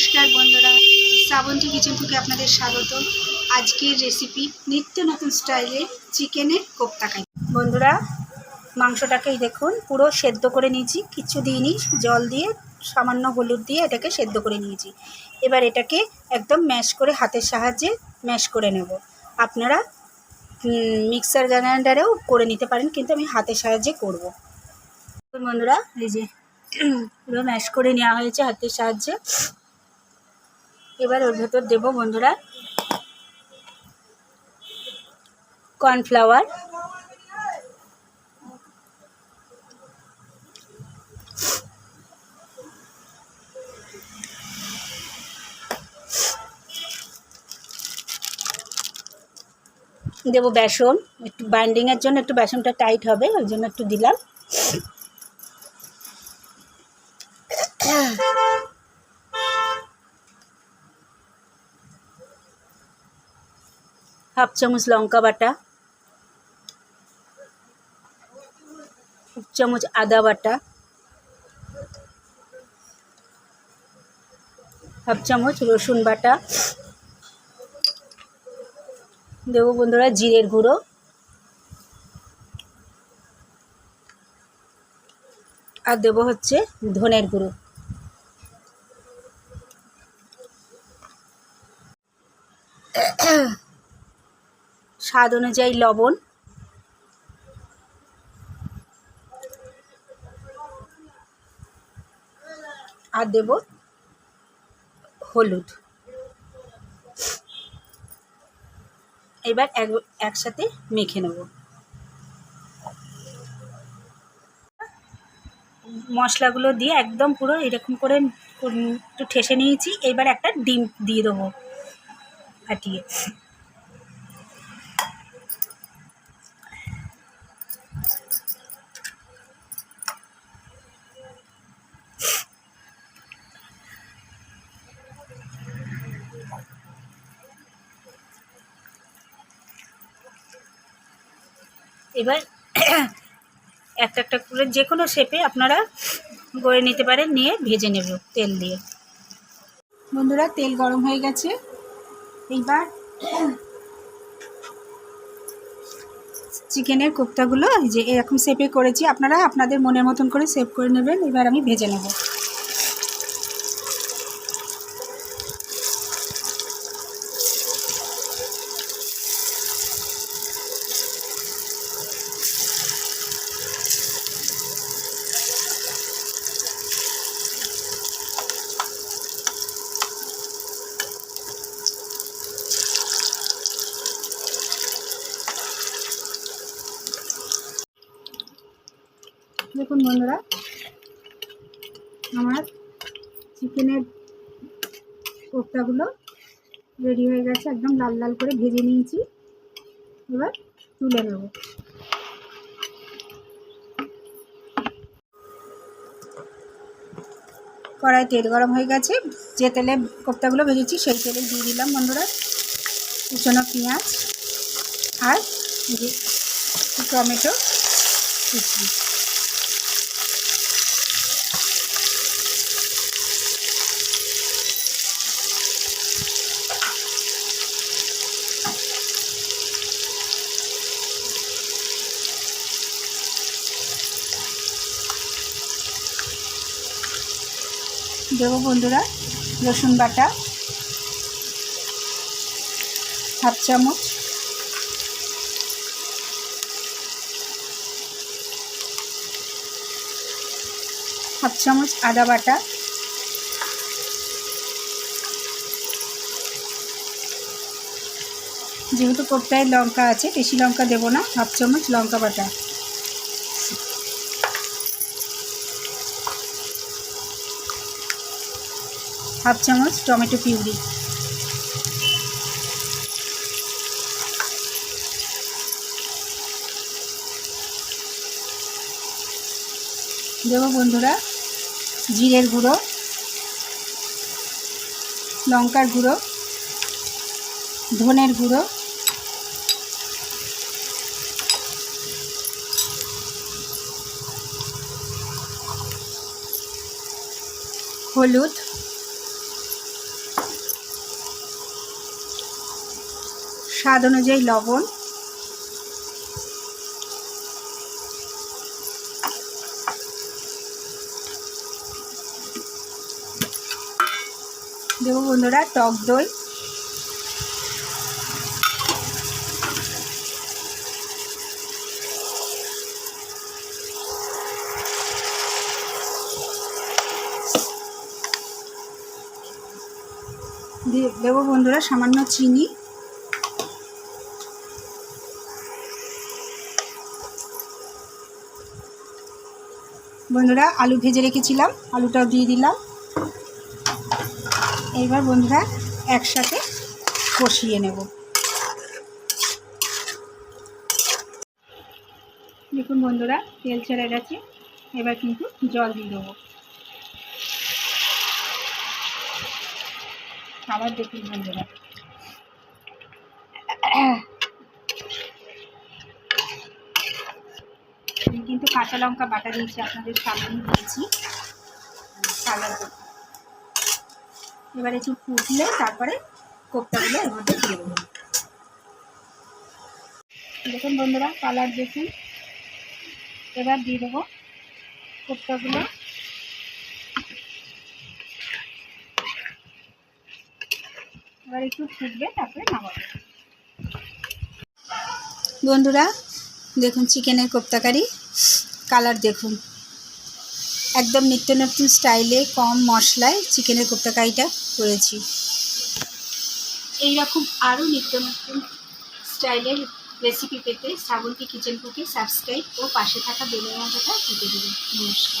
নমস্কার বন্ধুরা, শ্রাবন্তী কিচেন থেকে আপনাদের স্বাগত। আজকের রেসিপি নিত্য নতুন স্টাইলে চিকেনের কোপ্তা খাই বন্ধুরা, মাংসটাকেই দেখুন, পুরো সেদ্ধ করে নিয়েছি, কিছু দিইনি, জল দিয়ে, সামান্য হলুদ দিয়ে এটাকে সেদ্ধ করে নিয়েছি। এবার এটাকে একদম ম্যাশ করে হাতের সাহায্যে ম্যাশ করে নেব। আপনারা মিক্সার গ্রাইন্ডারেও করে নিতে পারেন, কিন্তু আমি হাতের সাহায্যে করব। বন্ধুরা, এই যে, পুরো ম্যাশ করে নেওয়া হয়েছে হাতের সাহায্যে। এবার ওর ভেতর দেবো বন্ধুরা কর্নফ্লাওয়ার। দেবো বেসন। একটু বাইন্ডিংয়ের জন্য একটু বেসনটা টাইট হবে, ওই জন্য একটু দিলাম। হাফ চামচ লঙ্কা বাটা চামচ আদা বাটা, হাফ চামচ রসুন বাটা। দেবো বন্ধুরা জিরের গুঁড়ো। আর দেবো হচ্ছে ধনের গুঁড়ো। স্বাদ অনুযায়ী লবণ। আর দেব হলুদ। এবার এক, একসাথে মেখে নেব। মশলাগুলো দিয়ে একদম পুরো এরকম করে একটু ঠেসে নিয়েছি। এবার একটা ডিম দিয়ে দেবো। ফাটিয়ে। এবার একটা একটা করে যে কোনো শেপে আপনারা গড়ে নিতে পারেন, নিয়ে ভেজে নেব তেল দিয়ে। বন্ধুরা, তেল গরম হয়ে গেছে। এইবার চিকেনের কোপ্তাগুলো যে এরকম শেপে করেছি, আপনারা আপনাদের মনের মতন করে সেভ করে নেবেন। এবার আমি ভেজে নেব। দেখুন বন্ধুরা, আমার চিকেনের কোপ্তাগুলো রেডি হয়ে গেছে, একদম লাল লাল করে ভেজে নিয়েছি। এবার তুলে নেব। কড়াই তেল গরম হয়ে গেছে, যে তেলে কোপ্তাগুলো ভেজেছি সেই তেলে দিয়ে দিলাম বন্ধুরা, কুচনো পেঁয়াজ আর টমেটো কুচি দেবো বন্ধুরা, রসুন বাটা, হাফ চামচ। হাফ চামচ আদা বাটা। যেহেতু কোপ্তায় লঙ্কা আছে, বেশি লঙ্কা দেবো না, হাফ চামচ লঙ্কা বাটা। হাফ চামচ টমেটো পিউরি। দেবো বন্ধুরা জিরের গুঁড়ো লঙ্কার গুঁড়ো ধনের গুঁড়ো হলুদ স্বাদ অনুযায়ী লবণ। দেব বন্ধুরা টক দই। দেবো বন্ধুরা সামান্য চিনি। বন্ধুরা আলু ভেজে রেখেছিলাম, আলুটাও দিয়ে দিলাম। এইবার বন্ধুরা একসাথে কষিয়ে নেব। দেখুন বন্ধুরা, তেল ছেড়ে গেছে, এবার কিন্তু জল দিয়ে দেবো। আবার দেখুন বন্ধুরা আমি কিন্তু কাঁচা লঙ্কা বাটা দিয়েছি, আপনাদের সামনে দিয়েছি। কালার এবার একটু ফুটলে তারপরে কোপ্তাগুলো এর মধ্যে দিয়ে দেবো। দেখুন বন্ধুরা কালার দেখুন। এবার দিয়ে দেবো কোপ্তাগুলো। এবার একটু ফুটবে তারপরে নামাবো। বন্ধুরা, দেখুন চিকেনের কোপ্তাকারি। কালার দেখুন। একদম নিত্য নতুন স্টাইলে কম মশলায় চিকেনের কোপ্তাকারিটা করেছি। এইরকম আরও নিত্য নতুন স্টাইলের রেসিপি পেতে শ্রাবন্তী কিচেন কুকে সাবস্ক্রাইব ও পাশে থাকা বেলে মাথাটা টিপে দেবেন নমস্কার।